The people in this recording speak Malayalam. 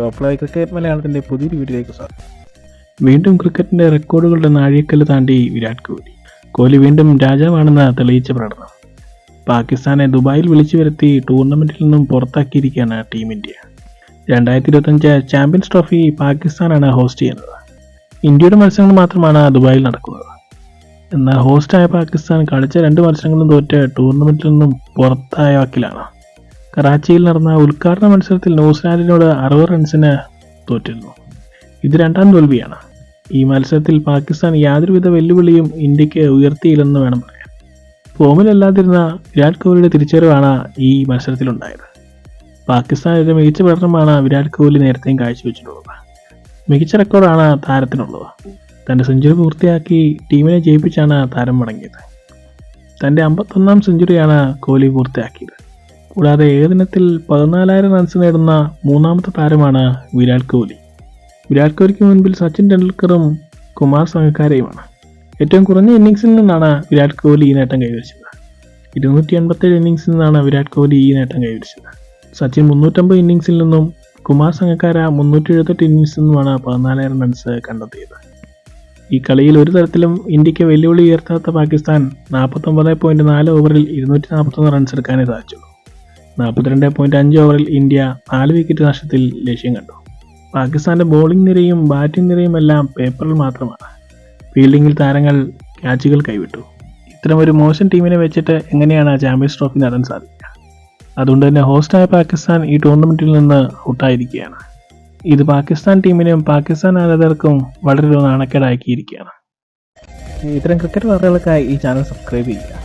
ടോപ്പ് ക്രിക്കറ്റ് മലയാളത്തിന്റെ പുതിയൊരു വീഡിയോയിലേക്ക് സ്വാഗതം. വീണ്ടും ക്രിക്കറ്റിന്റെ റെക്കോർഡുകളുടെ നാഴികക്കല്ല് താണ്ടി വിരാട് കോഹ്ലി. കോഹ്ലി വീണ്ടും രാജാവാണെന്ന് തെളിയിച്ച പ്രകടനം. പാകിസ്ഥാനെ ദുബായിൽ വിളിച്ചു വരുത്തി ടൂർണമെന്റിൽ നിന്നും പുറത്താക്കിയിരിക്കുകയാണ് ടീം ഇന്ത്യ. രണ്ടായിരത്തി ഇരുപത്തഞ്ച് ചാമ്പ്യൻസ് ട്രോഫി പാകിസ്ഥാനാണ് ഹോസ്റ്റ് ചെയ്യുന്നത്. ഇന്ത്യയുടെ മത്സരങ്ങൾ മാത്രമാണ് ദുബായിൽ നടക്കുന്നത്. എന്നാൽ ഹോസ്റ്റായ പാകിസ്ഥാൻ കളിച്ച രണ്ട് മത്സരങ്ങളും തോറ്റ് ടൂർണമെന്റിൽ നിന്നും പുറത്തായ വക്കിലാണ്. കറാച്ചിയിൽ നടന്ന ഉദ്ഘാടന മത്സരത്തിൽ ന്യൂസിലാൻഡിനോട് അറുപത് റൺസിന് തോറ്റിരുന്നു. ഇത് രണ്ടാം തോൽവിയാണ്. ഈ മത്സരത്തിൽ പാകിസ്ഥാൻ യാതൊരുവിധ വെല്ലുവിളിയും ഇന്ത്യയ്ക്ക് ഉയർത്തിയില്ലെന്ന് വേണം പറയാൻ. ഫോമിലല്ലാതിരുന്ന വിരാട് കോഹ്ലിയുടെ തിരിച്ചറിവാണ് ഈ മത്സരത്തിലുണ്ടായത്. പാകിസ്ഥാനെതിരെ മികച്ച പ്രകടനമാണ് വിരാട് കോഹ്ലി നേരത്തെയും കാഴ്ചവെച്ചിട്ടുള്ളത്. മികച്ച റെക്കോർഡാണ് താരത്തിനുള്ളത്. തന്റെ സെഞ്ചുറി പൂർത്തിയാക്കി ടീമിനെ ജയിപ്പിച്ചാണ് താരം മടങ്ങിയത്. തന്റെ അമ്പത്തൊന്നാം സെഞ്ചുറിയാണ് കോഹ്ലി പൂർത്തിയാക്കിയത്. കൂടാതെ ഏകദിനത്തിൽ പതിനാലായിരം റൺസ് നേടുന്ന മൂന്നാമത്തെ താരമാണ് വിരാട് കോഹ്ലി. വിരാട് കോഹ്ലിക്ക് മുൻപിൽ സച്ചിൻ ടെണ്ടുൽക്കറും കുമാർ സംഘക്കാരെയുമാണ് ഏറ്റവും കുറഞ്ഞ ഇന്നിങ്സിൽ നിന്നാണ് വിരാട് കോഹ്ലി ഈ നേട്ടം കൈവരിച്ചത്. ഇരുന്നൂറ്റി എൺപത്തേഴ് ഇന്നിങ്സിൽ നിന്നാണ് വിരാട് കോഹ്ലി ഈ നേട്ടം കൈവരിച്ചത്. സച്ചിൻ മുന്നൂറ്റമ്പത് ഇന്നിങ്സിൽ നിന്നും കുമാർ സംഘക്കാര മുന്നൂറ്റി എഴുപത്തെട്ട് ഇന്നിങ്സിൽ നിന്നുമാണ് പതിനാലായിരം റൺസ് കണ്ടെത്തിയത്. ഈ കളിയിൽ ഒരു തരത്തിലും ഇന്ത്യയ്ക്ക് വെല്ലുവിളി ഉയർത്താത്ത പാകിസ്ഥാൻ നാൽപ്പത്തൊമ്പത് പോയിന്റ് നാല് ഓവറിൽ ഇരുന്നൂറ്റി നാൽപ്പത്തൊന്ന് റൺസ് എടുക്കാനേ സാധിച്ചു നാൽപ്പത്തിരണ്ട് പോയിന്റ് അഞ്ച് ഓവറിൽ ഇന്ത്യ നാല് വിക്കറ്റ് നഷ്ടത്തിൽ ലക്ഷ്യം കണ്ടു. പാകിസ്ഥാന്റെ ബോളിംഗ് നിരയും ബാറ്റിംഗ് നിരയും എല്ലാം പേപ്പറിൽ മാത്രമാണ്. ഫീൽഡിങ്ങിൽ താരങ്ങൾ ക്യാച്ചുകൾ കൈവിട്ടു. ഇത്തരമൊരു മോശം ടീമിനെ വെച്ചിട്ട് എങ്ങനെയാണ് ചാമ്പ്യൻസ് ട്രോഫി നേടാൻ സാധിക്കുക? അതുകൊണ്ട് തന്നെ ഹോസ്റ്റായ പാകിസ്ഥാൻ ഈ ടൂർണമെന്റിൽ നിന്ന് ഔട്ടായിരിക്കുകയാണ് ഇത് പാകിസ്ഥാൻ ടീമിനും പാകിസ്ഥാൻ ആരാധകർക്കും വളരെ നാണക്കേടാക്കിയിരിക്കുകയാണ്. ഇത്തരം ക്രിക്കറ്റ് വാർത്തകൾക്കായി ഈ ചാനൽ സബ്സ്ക്രൈബ് ചെയ്യുക.